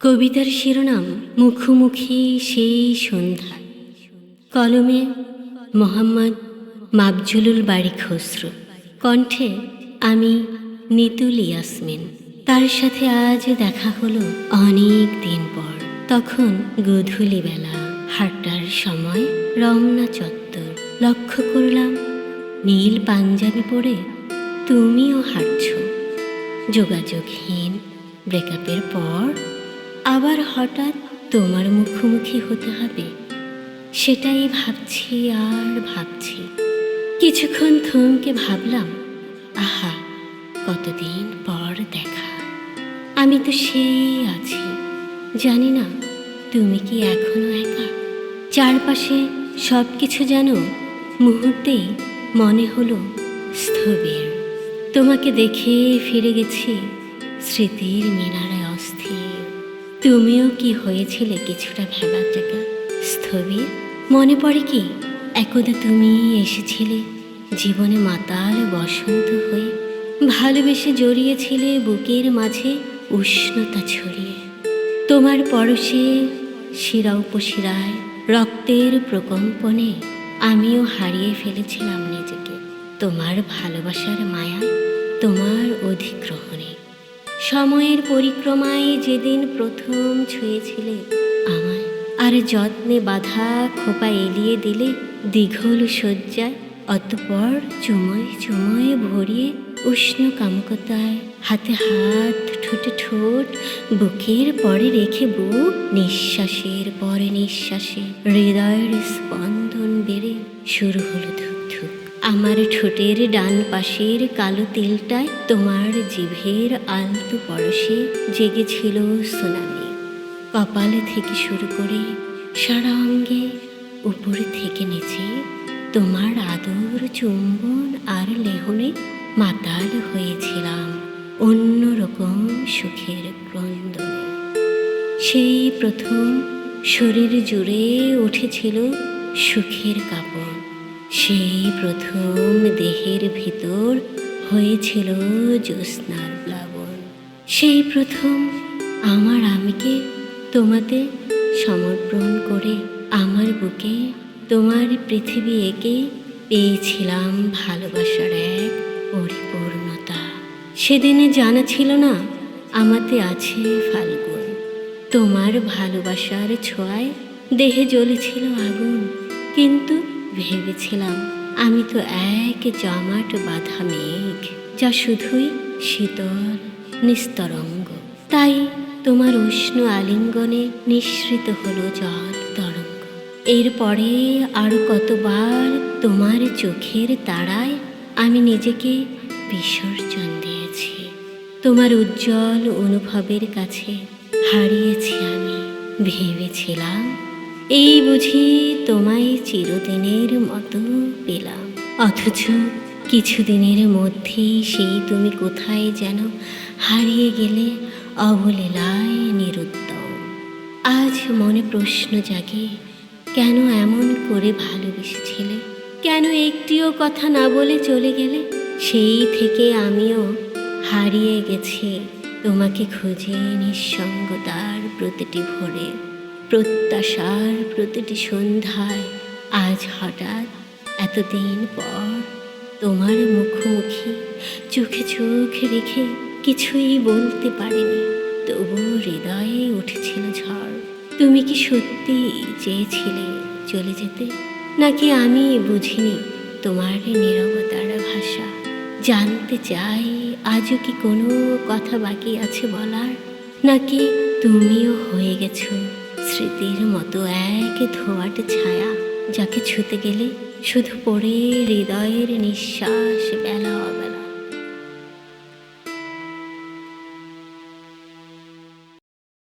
কবিতার শিরোনাম মুখোমুখি সেই সন্ধ্যা। কলমে মোহাম্মদ মাবজুলুল বাড়ি খসরু। কণ্ঠে আমি নিতুল ইয়াসমিন। তার সাথে আজ দেখা হলো অনেক দিন পর। তখন গধূলি বেলা হাঁটার সময় রমনা চত্বর। লক্ষ্য করলাম নীল পাঞ্জাবি পরে তুমিও হাঁটছো। যোগাযোগহীন ব্রেকআপের পর আবার হঠাৎ তোমার মুখোমুখি হতে হবে। সেটাই ভাবছি আর ভাবছি। কিছুক্ষণ থমকে ভাবলাম, আহা, কতদিন পর দেখা। আমি তো সেই আছি। জানি না, তুমি কি এখনও একা? চারপাশে সব কিছু যেন মুহূর্তেই মনে হলো স্থবির। তোমাকে দেখে ফিরে গেছি স্মৃতির মিনারে অস্থির। তুমিও কি হয়েছিলে কিছুটা জায়গা? স্থবির? মনে পড়ে কি? একদা তুমি এসেছিলে, জীবনে মাতাল বসন্ত হয়ে। ভালোবেসে জড়িয়েছিলে বুকের মাঝে উষ্ণতা ছড়িয়ে। তোমার পরশে শিরা উপশিরায়, রক্তের প্রকম্পনে আমিও হারিয়ে ফেলেছিলাম নিজেকে। তোমার ভালোবাসার মায়া তোমার অধিগ্রহণে। সময়ের পরিক্রমায় যেদিন প্রথম ছুঁয়েছিলে আমায়, আর যত্নে বাধা খোপা এলিয়ে দিলে দীঘল শয্যায়, অতপর চুমোয় চুমোয় ভরিয়ে উষ্ণ কামকতায় হাতে হাত ঠোঁটে ঠোঁট, বুকের পরে রেখে বুক, নিঃশ্বাসের পরে নিঃশ্বাসে, হৃদয়ের স্পন্দন বেড়ে শুরু হলো আমার ঠোঁটের ডান পাশের কালো তেলটায় তোমার জিভের আলতু পরশে জেগেছিল সুনামি। কপালে থেকে শুরু করে সারা অঙ্গে উপরে থেকে নিচে তোমার আদর, চুম্বন আর লেহনে মাতাল হয়েছিলাম অন্যরকম সুখের ক্রন্দনে। সেই প্রথম শরীর জুড়ে উঠেছিল সুখের কাপড়। সেই প্রথম দেহের ভিতর হয়েছিল জ্যোৎস্নার প্লাবন। সেই প্রথম আমার আমিকে তোমাতে সমর্পণ করে আমার বুকে তোমার পৃথিবী এঁকে পেয়েছিলাম ভালোবাসার এক পরিপূর্ণতা। সেদিনে জানা ছিল না, আমাতে আছে ফাল্গুন। তোমার ভালোবাসার ছোঁয়ায় দেহে জ্বলেছিল আগুন, কিন্তু ভেবেছিলাম, আমি তো এক জমাট বাধা মেঘ, যা শুধুই শীতল, নিস্তরঙ্গ। তাই তোমার উষ্ণ আলিঙ্গনে নিঃসৃত হলো জল তরঙ্গ। এরপরে আরও কতবার তোমার চোখের তারায় আমি নিজেকে বিসর্জন দিয়েছি। তোমার উজ্জ্বল অনুভবের কাছে হারিয়েছি আমি, ভেবেছিলাম এই বুঝি তোমায় চিরদিনের মতো পেলাম। অথচ কিছুদিনের মধ্যেই সেই তুমি কোথায় যেন হারিয়ে গেলে অবলীলায় নিরুত্তম। আজ মনে প্রশ্ন জাগে, কেন এমন করে ভালোবেসেছিলে? কেন একটিও কথা না বলে চলে গেলে? সেই থেকে আমিও হারিয়ে গেছি তোমাকে খুঁজে নিঃসঙ্গতার প্রতিটি ভোরে। প্রত্যাশার প্রতিটি সন্ধ্যায় আজ হঠাৎ এতদিন পর তোমার মুখোমুখি, চোখে চোখ রেখে কিছুই বলতে পারিনি। তবু হৃদয়ে উঠেছিল ঝড়। তুমি কি সত্যি চেয়েছিলে চলে যেতে? নাকি আমি বুঝিনি তোমার নীরবতার ভাষা? জানতে চাই আজও কি কোনো কথা বাকি আছে বলার? নাকি তুমিও হয়ে গেছো স্মৃতির মতো এক ধোয়াট ছায়া যাকে ছুতে গেলে শুধু পড়ে হৃদয়ের নিঃশ্বাস বেলা অবেলা।